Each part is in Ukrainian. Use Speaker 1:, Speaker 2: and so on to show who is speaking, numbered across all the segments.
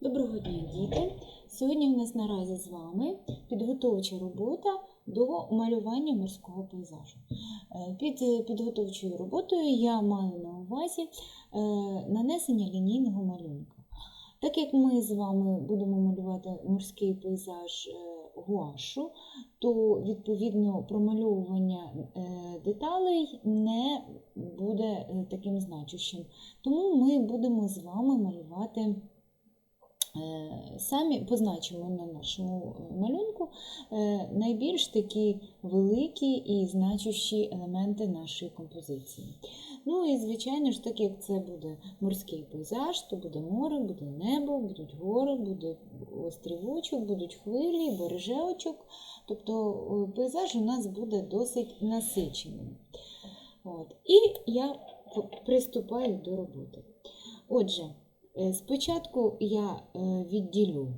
Speaker 1: Доброго дня, діти! Сьогодні у нас наразі з вами підготовча робота до малювання морського пейзажу. Е, Під е, підготовчою роботою я маю на увазі е, нанесення лінійного малюнка. Так як ми з вами будемо малювати морський пейзаж гуашу, то відповідно промальовування деталей не буде таким значущим. Тому ми будемо з вами малювати. Е, Самі позначимо на нашому е, малюнку е, найбільш такі великі і значущі елементи нашої композиції. Ну і, звичайно ж, так як це буде морський пейзаж, то буде море, буде небо, будуть гори, буде острівочок, будуть хвилі, бережечок. Тобто пейзаж у нас буде досить насиченим. От. І я приступаю до роботи. Отже, Спочатку я е, відділю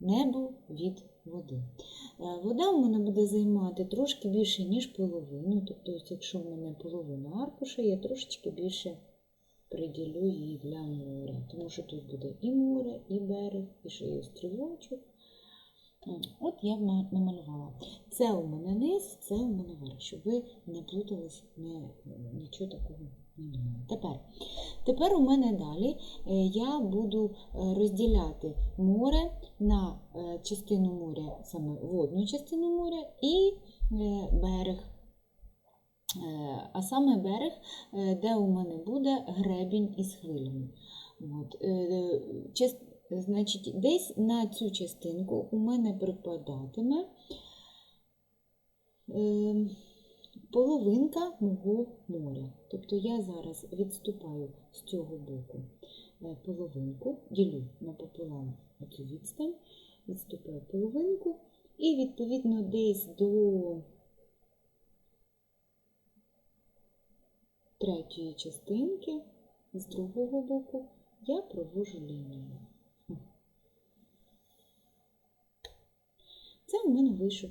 Speaker 1: небо від води. Е, Вода в мене буде займати трошки більше, ніж половину. Тобто, якщо в мене половина аркуша, я трошечки більше приділю її для моря. Тому що тут буде і море, і берег, і ще й острівочок. От я намалювала. Це у мене низ, це у мене верх, щоб ви не плутались, не, нічого такого. Тепер, тепер у мене далі е, я буду е, розділяти море на е, частину моря, саме водну частину моря і берег. А саме берег, де у мене буде гребінь із хвилями. От. Значить, десь на цю частинку у мене припадатиме е, половинка мого моря. Тобто я зараз відступаю з цього боку е, половинку, ділю напополам цю відстань, відступаю половинку, і відповідно десь до третьої частинки з другого боку я провожу лінію. Це у мене вийшов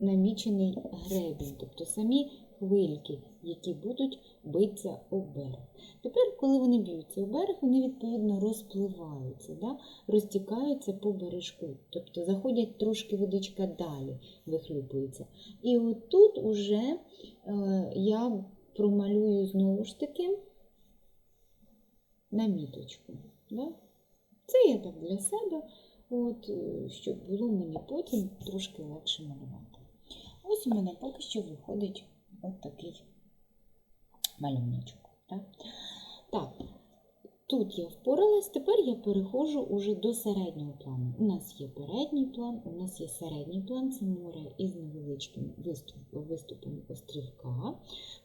Speaker 1: намічений гребінь, тобто самі хвильки, які будуть битися об берег. Тепер, коли вони б'ються об берег, вони відповідно розпливаються, да? розтікаються по бережку, тобто заходять трошки водичка далі, вихлюпується. І отут уже е, я промалюю знову ж таки наміточку. Да? Це я так для себе, от, е, щоб було мені потім трошки легше малювати. Ось у мене поки що виходить от такий малюночок. Так? так, тут я впоралась, тепер я переходжу уже до середнього плану. У нас є передній план, у нас є середній план, це море із невеличким виступ- виступом острівка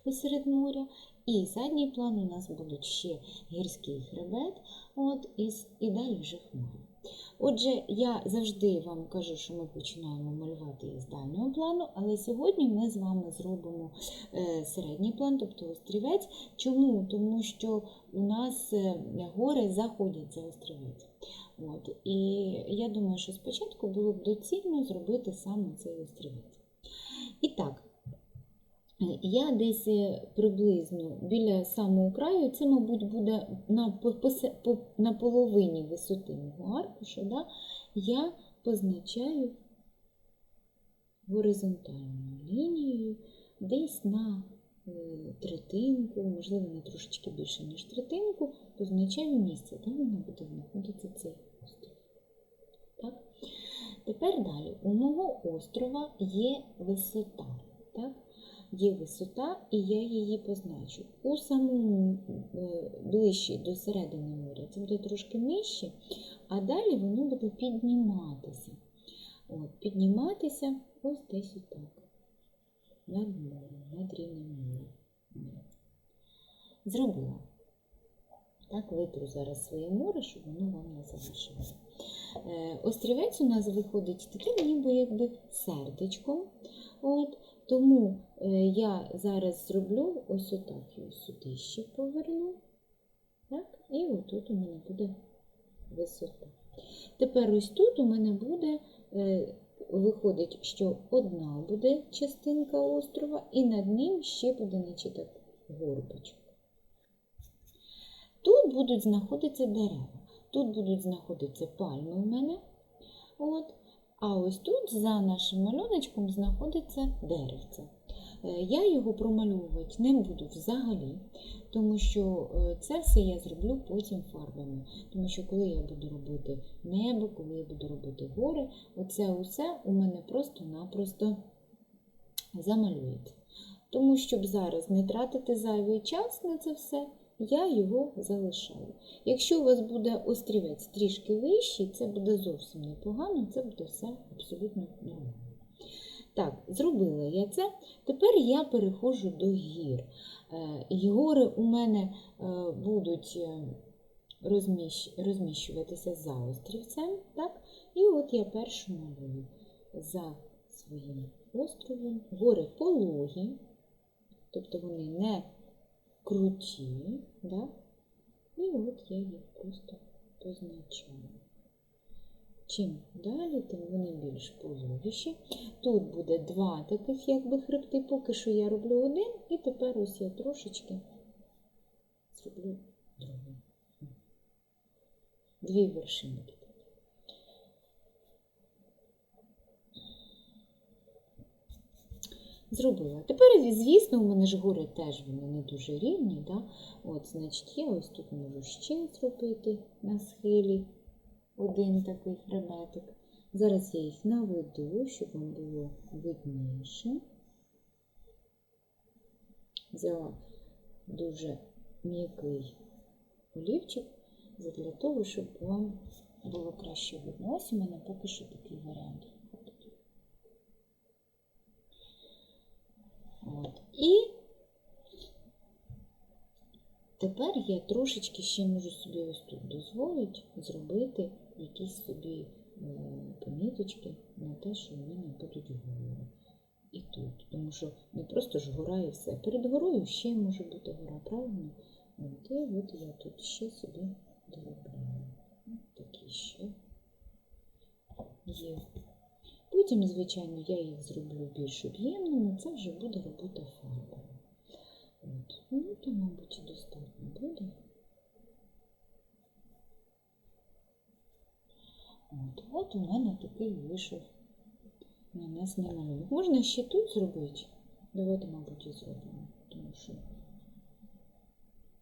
Speaker 1: посеред моря. І задній план у нас будуть ще гірський хребет, от, і, і далі вже хмари. Отже, я завжди вам кажу, що ми починаємо малювати із дальнього плану, але сьогодні ми з вами зробимо е, середній план, тобто острівець. Чому? Тому що у нас е, гори заходять за острівець. От. І я думаю, що спочатку було б доцільно зробити саме цей острівець. І так, Я десь е, приблизно біля самого краю, це, мабуть, буде на, половині висоти мого аркуша, да, я позначаю горизонтальною лінією десь на е, третинку, можливо, на трошечки більше, ніж третинку, позначаю місце, де воно буде знаходитися цей острів. Так? Тепер далі. У мого острова є висота. Так? Є висота, і я її позначу. У самому е, ближче до середини моря це буде трошки нижче, а далі воно буде підніматися. От, підніматися ось десь отак. Над морем, над рівнем моря. Зробила. Так, витру зараз своє море, щоб воно вам не залишилося. Е, Острівець у нас виходить таким ніби якби сердечком. От, тому е, я зараз зроблю ось отак ось сюди ще поверну. Так, і отут у мене буде висота. Тепер ось тут у мене буде, е, виходить, що одна буде частинка острова, і над ним ще буде, наче так, горбочок. Тут будуть знаходитися дерева. Тут будуть знаходитися пальми у мене. От. А ось тут за нашим малюночком знаходиться деревце. Е, Я його промальовувати не буду взагалі, тому що е, це все я зроблю потім фарбами. Тому що коли я буду робити небо, коли я буду робити гори, оце усе у мене просто-напросто замалюється. Тому щоб зараз не тратити зайвий час на це все, я його залишаю. Якщо у вас буде острівець трішки вищий, це буде зовсім непогано, це буде все абсолютно нормально. Так, зробила я це. Тепер я переходжу до гір. Е, Гори у мене е, будуть е, розміщуватися за острівцем. Так? І от я першу малюю за своїм островом. Гори пологі, тобто вони не круті. Да? І от я їх просто позначаю. Чим далі, тим вони більш пологіші. Тут буде два таких якби хребти, поки що я роблю один, і тепер ось я трошечки зроблю другий. Дві вершинки. Зробила. Тепер, звісно, у мене ж гори теж вони не дуже рівні. Да? От, значить, я ось тут можу ще зробити на схилі один такий хребетик. Зараз я їх наведу, щоб вам було видніше. Взяла дуже м'який олівчик для того, щоб вам було краще видно. Ось у мене поки що такий варіант. виходить. От. І тепер я трошечки ще можу собі ось тут дозволити зробити якісь собі е, поміточки на те, що в мене будуть гори. І тут. Тому що не просто ж гора і все. Перед горою ще може бути гора, правильно? От, і от я тут ще собі доробляю. От такі ще є. Потім, звичайно, я їх зроблю більш об'ємними, це вже буде робота фарбами. От. Ну, то, мабуть, достатньо буде. От, от у мене такий вийшов нанесений малюнок. Можна ще тут зробити. Давайте, мабуть, і зробимо, тому що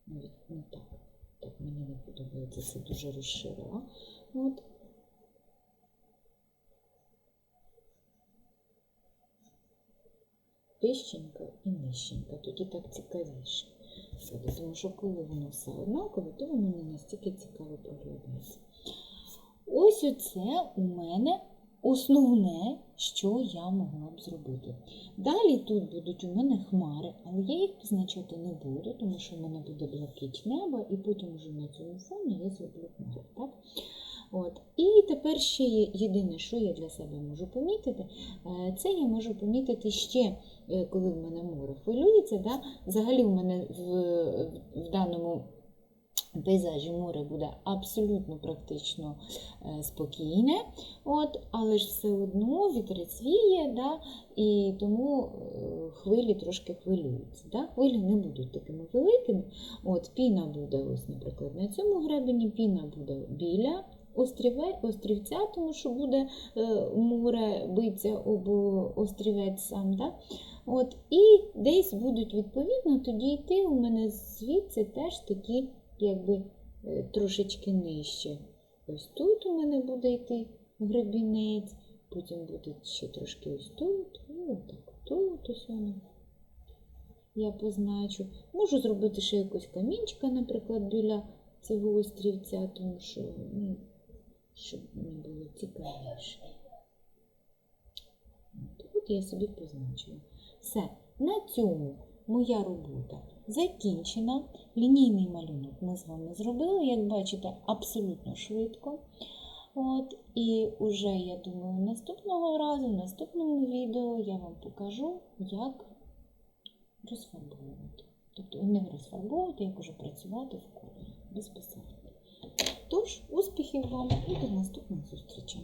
Speaker 1: навіть не так. Так мені не подобається, це дуже розширила. От. Вищенько і нижченько, тоді так цікавіше. буде. Тому що коли воно все однакове, то воно не настільки цікаво проглядається. Ось оце у мене основне, що я могла б зробити. Далі тут будуть у мене хмари, але я їх позначати не буду, тому що в мене буде блакить неба, і потім вже на цьому фоні я зроблю хмари. От. І тепер ще є єдине, що я для себе можу помітити, е, це я можу помітити ще, е, коли в мене море хвилюється. Да? Взагалі в мене в, в даному пейзажі море буде абсолютно практично е, спокійне, от, але ж все одно вітерець віє, да, і тому хвилі трошки хвилюються. Да? Хвилі не будуть такими великими. От, Піна буде, ось, наприклад, на цьому гребені, піна буде біля остріве, острівця, тому що буде е, море биться об острівець сам. Да? От, і десь будуть відповідно тоді йти у мене звідси теж такі якби е, трошечки нижче. Ось тут у мене буде йти гребінець, потім буде ще трошки ось тут, отак тут ось воно. Я позначу. Можу зробити ще якось камінчика, наприклад, біля цього острівця, тому що, ну, щоб мені було цікавіше. От, я собі позначила. Все, на цьому моя робота закінчена. Лінійний малюнок ми з вами зробили, як бачите, абсолютно швидко. От, І вже, я думаю, наступного разу, в наступному відео я вам покажу, як розфарбовувати. Тобто не розфарбовувати, як уже працювати в кольорі безпосередньо. Тож, успіхів вам і до наступних зустрічей!